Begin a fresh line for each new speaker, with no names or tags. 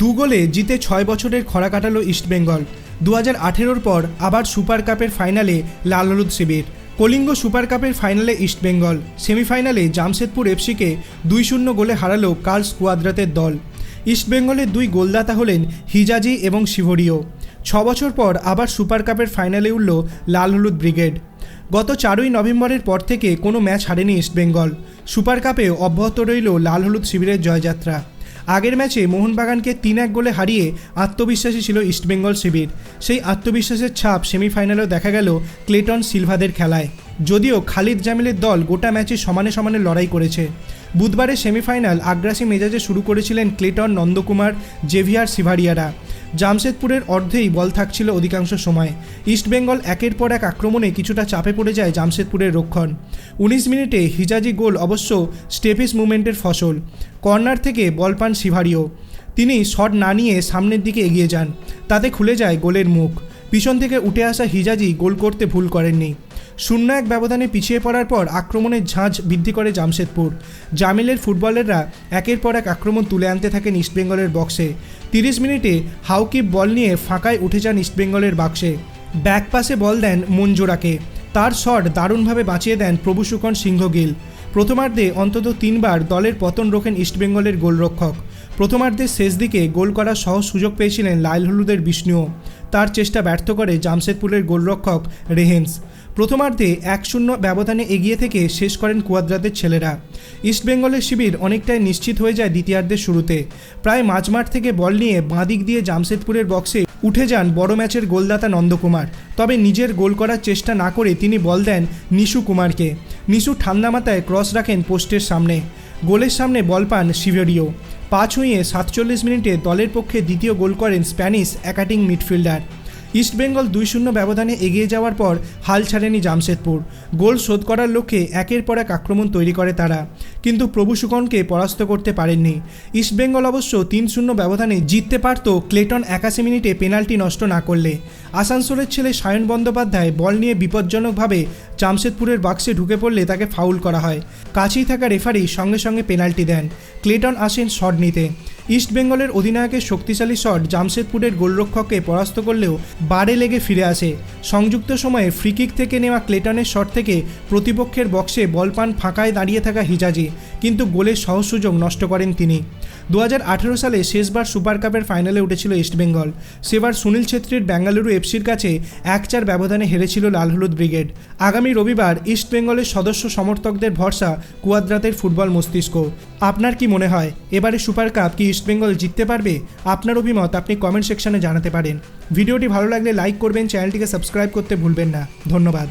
দু গোলে জিতে ছয় বছরের খরা কাটালো ইস্টবেঙ্গল দু হাজার আঠেরোর পর আবার সুপার কাপের ফাইনালে লাল হলুদ শিবির। কলিঙ্গ সুপার কাপের ফাইনালে ইস্টবেঙ্গল সেমিফাইনালে জামশেদপুর এফসিকে দুই শূন্য গোলে হারালো কার্লস কুয়াদ্রাতের দল। ইস্টবেঙ্গলের দুই গোলদাতা হলেন হিজাজি এবং শিভরিও ছ বছর পর আবার সুপার কাপের ফাইনালে উঠল লাল হলুদ ব্রিগেড। গত চারই নভেম্বরের পর থেকে কোনো ম্যাচ হারেনি ইস্টবেঙ্গল সুপার কাপে অব্যাহত রইল লাল হলুদ শিবিরের জয়যাত্রা। আগের ম্যাচে মোহনবাগানকে তিন এক গোলে হারিয়ে আত্মবিশ্বাসী ছিল ইস্টবেঙ্গল শিবির। সেই আত্মবিশ্বাসের ছাপ সেমিফাইনালেও দেখা গেল ক্লেটন সিলভাদের খেলায়। যদিও খালিদ জামিলের দল গোটা ম্যাচে সমানে সমানে লড়াই করেছে। বুধবারের সেমিফাইনাল আগ্রাসী মেজাজে শুরু করেছিলেন ক্লেটন নন্দকুমার, জেভিয়ার সিভারিয়ারা। জামশেদপুরের অর্ধেই বল থাকছিল অধিকাংশ সময়। ইস্টবেঙ্গল একের পর এক আক্রমণে কিছুটা চাপে পড়ে যায় জামশেদপুরের রক্ষণ। উনিশ মিনিটে হিজাজি গোল অবশ্য স্টেপিস মুভমেন্টের ফসল। কর্নার থেকে বল পান সিভারিও তিনি শট না নিয়ে সামনের দিকে এগিয়ে যান। তাতে খুলে যায় গোলের মুখ। পিছন থেকে উঠে আসা হিজাজি গোল করতে ভুল করেননি। শূন্য এক ব্যবধানে পিছিয়ে পড়ার পর আক্রমণের ঝাঁঝ বৃদ্ধি করে জামশেদপুর। জামিলের ফুটবলাররা একের পর এক আক্রমণ তুলে আনতে থাকেন ইস্টবেঙ্গলের বক্সে। তিরিশ মিনিটে হাউকিপ বল নিয়ে ফাঁকায় উঠে যান ইস্টবেঙ্গলের বাক্সে। ব্যাক পাসে বল দেন মঞ্জুরাকে। তার শট দারুণভাবে বাঁচিয়ে দেন প্রভু সুকন সিংহগিল প্রথমার্ধে অন্তত তিনবার দলের পতন রোখেন ইস্টবেঙ্গলের গোলরক্ষক। প্রথমার্ধের শেষ দিকে গোল করার সহজ সুযোগ পেয়েছিলেন লাল হলুদের বিষ্ণুও। তার চেষ্টা ব্যর্থ করে জামশেদপুরের গোলরক্ষক রেহেন্স। প্রথমার্ধে এক শূন্য ব্যবধানে এগিয়ে থেকে শেষ করেন কুয়াদ্রাদের ছেলেরা। ইস্টবেঙ্গলের শিবির অনেকটাই নিশ্চিত হয়ে যায় দ্বিতীয়ার্ধের শুরুতে। প্রায় মাঝমাঠ থেকে বল নিয়ে বাঁদিক দিয়ে জামশেদপুরের বক্সে উঠে যান বড় ম্যাচের গোলদাতা নন্দকুমার। তবে নিজের গোল করার চেষ্টা না করে তিনি বল দেন নিশু কুমারকে। নিশু ঠান্ডা মাথায় ক্রস রাখেন পোস্টের সামনে। গোলের সামনে বল পান শিভেরিও পা ছুঁয়ে সাতচল্লিশ মিনিটে দলের পক্ষে দ্বিতীয় গোল করেন স্প্যানিশ অ্যাকাটিং মিডফিল্ডার। ইস্টবেঙ্গল দুই শূন্য ব্যবধানে এগিয়ে যাওয়ার পর হাল ছাড়েনি জামশেদপুর। গোল শোধ করার লক্ষ্যে একের পর এক আক্রমণ তৈরি করে তারা। কিন্তু প্রভু সুকনকে পরাস্ত করতে পারেননি। ইস্টবেঙ্গল অবশ্য তিন শূন্য ব্যবধানে জিততে পারত ক্লেটন একাশি মিনিটে পেনাল্টি নষ্ট না করলে। আসানসোলের ছেলে সায়ন বন্দ্যোপাধ্যায় বল নিয়ে বিপজ্জনকভাবে জামশেদপুরের বাক্সে ঢুকে পড়লে তাকে ফাউল করা হয়। কাছেই থাকা রেফারি সঙ্গে সঙ্গে পেনাল্টি দেন। ক্লেটন আসেন শট নিতে। ইস্টবেঙ্গলের অধিনায়কের শক্তিশালী শট জামশেদপুরের গোলরক্ষককে পরাস্ত করলেও বারে লেগে ফিরে আসে। সংযুক্ত সময়ে ফ্রিকিক থেকে নেওয়া ক্লেটনের শট থেকে প্রতিপক্ষের বক্সে বল পান ফাঁকায় দাঁড়িয়ে থাকা হিজাজি, কিন্তু গোলের সহজ সুযোগ নষ্ট করেন তিনি। দু হাজার আঠেরো সালে শেষবার সুপার কাপের ফাইনালে উঠেছিল ইস্টবেঙ্গল সেবার সুনীল ছেত্রীর বেঙ্গালুরু এফসির কাছে এক চার ব্যবধানে হেরেছিল লাল হলুদ ব্রিগেড। আগামী রবিবার ইস্টবেঙ্গলের সদস্য সমর্থকদের ভরসা কুয়াদ্রাতের ফুটবল মস্তিষ্ক। আপনার কি মনে হয়, এবারে সুপার কাপ কি ইস্টবেঙ্গল জিততে পারবে? আপনার অভিমত আপনি কমেন্ট সেকশনে জানাতে পারেন। ভিডিওটি ভালো লাগলে লাইক করবেন, চ্যানেলটিকে সাবস্ক্রাইব করতে ভুলবেন না। ধন্যবাদ।